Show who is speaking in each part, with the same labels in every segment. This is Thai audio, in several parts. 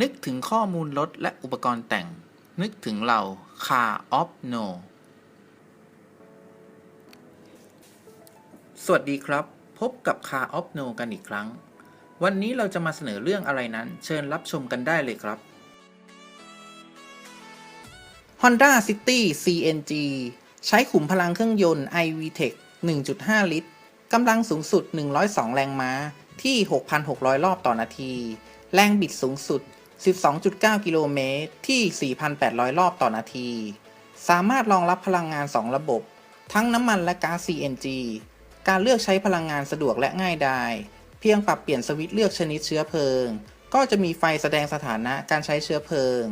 Speaker 1: นึกถึงข้อมูลรถและอุปกรณ์แต่ง นึกถึงเรา Car of No สวัสดีครับ พบกับ Car of No กันอีกครั้ง วันนี้เราจะมาเสนอเรื่องอะไรนั้น เชิญรับชมกันได้เลยครับ Honda City CNG ใช้ขุมพลังเครื่องยนต์ iVTEC 1.5 ลิตร กำลังสูงสุด 102 แรงม้าที่ 6,600 รอบต่อนาที แรงบิดสูงสุด 12.9 กิโลเมตรที่ 4,800 รอบต่อนาที สามารถรองรับพลังงาน 2 ระบบ ทั้งน้ำมันและก๊าซ CNG การเลือกใช้พลังงานสะดวกและง่ายดาย เพียงปรับเปลี่ยนสวิตช์เลือกชนิดเชื้อเพลิง ก็จะมีไฟแสดงสถานะการใช้เชื้อเพลิง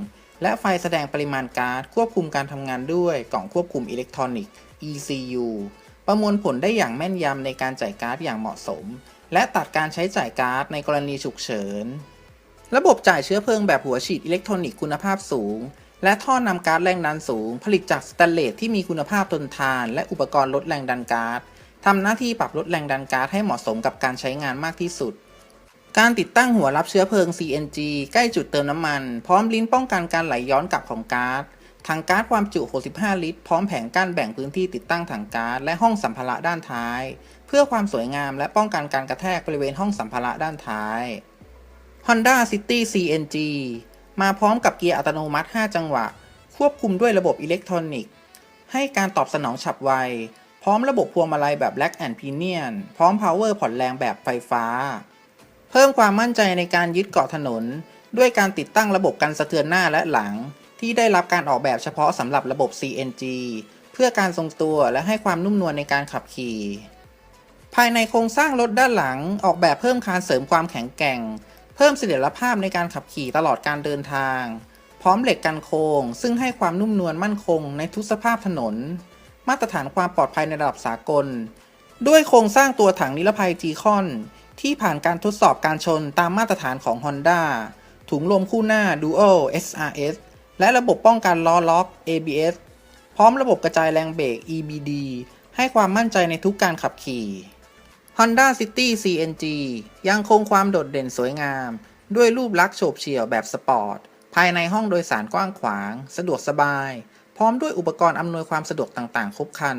Speaker 1: และไฟแสดงปริมาณก๊าซควบคุมการทำงานด้วยกล่องควบคุมอิเล็กทรอนิกส์ ECU ประมวลผลได้อย่างแม่นยำในการจ่ายก๊าซอย่างเหมาะสม และตัดการใช้จ่ายก๊าซในกรณีฉุกเฉิน ระบบจ่ายเชื้อเพลิงแบบหัวฉีดอิเล็กทรอนิกส์คุณภาพสูง และท่อนำก๊าซแรงดันสูง ผลิตจากสแตนเลสที่มีคุณภาพทนทาน และอุปกรณ์ลดแรงดันก๊าซทำหน้าที่ปรับลดแรงดันก๊าซให้เหมาะสมกับการใช้งานมากที่สุด การติดตั้งหัวรับเชื้อเพลิง CNG ใกล้จุดเติมน้ำมัน พร้อมลิ้นป้องกันการไหลย้อนกลับของก๊าซถังก๊าซความจุ 65 ลิตร พร้อมแผงกั้นแบ่งพื้นที่ติดตั้งถังก๊าซและห้องสัมภาระด้านท้าย เพื่อความสวยงามและป้องกันการกระแทกบริเวณห้องสัมภาระด้านท้าย Honda City CNG มาพร้อมกับเกียร์อัตโนมัติ 5 จังหวะ ควบคุมด้วยระบบอิเล็กทรอนิกส์ ให้การตอบสนองฉับไว พร้อมระบบพวงมาลัยแบบ Black and Pinion พร้อม Power ผ่อนแรงแบบไฟฟ้า เพิ่มความมั่นใจในการยึดเกาะถนน ด้วยการติดตั้งระบบกันสะเทือนหน้าและหลัง ที่ได้รับการออกแบบเฉพาะสำหรับระบบ CNG เพื่อการทรงตัวและให้ความนุ่มนวลในการขับขี่ ภายในโครงสร้างรถด้านหลังออกแบบเพิ่มคานเสริมความแข็งแกร่ง พิ่มเสถียรภาพในการขับขี่ตลอดการเดินทาง พร้อมเหล็กกันโค้งซึ่งให้ความนุ่มนวลมั่นคงในทุกสภาพถนน มาตรฐานความปลอดภัยในระดับสากล ด้วยโครงสร้างตัวถังนิรภัย g ีคอนที่ผ่านการทดสอบการชนตามมาตรฐานของ Honda ถุงลมคู่หน้า Dual SRS และระบบป้องกันล้อล็อก ABS พร้อมระบบกระจายแรงเบรก EBD ให้ความมั่นใจในทุกการขับขี่ Honda City CNG ยังคงความโดดเด่นสวยงาม ด้วยรูปลักษณ์โฉบเฉี่ยวแบบสปอร์ต ภายในห้องโดยสารกว้างขวาง สะดวกสบาย พร้อมด้วยอุปกรณ์อำนวยความสะดวกต่างๆ ครบครัน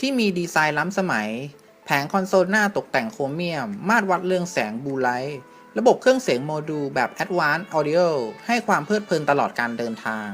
Speaker 1: ที่มีดีไซน์ล้ำสมัย แผงคอนโซลหน้าตกแต่งโครเมียม มาตรวัดเรื่องแสงบูไลท์ระบบเครื่องเสียงโมดูลแบบ Advanced Audio ให้ความเพลิดเพลินตลอดการเดินทาง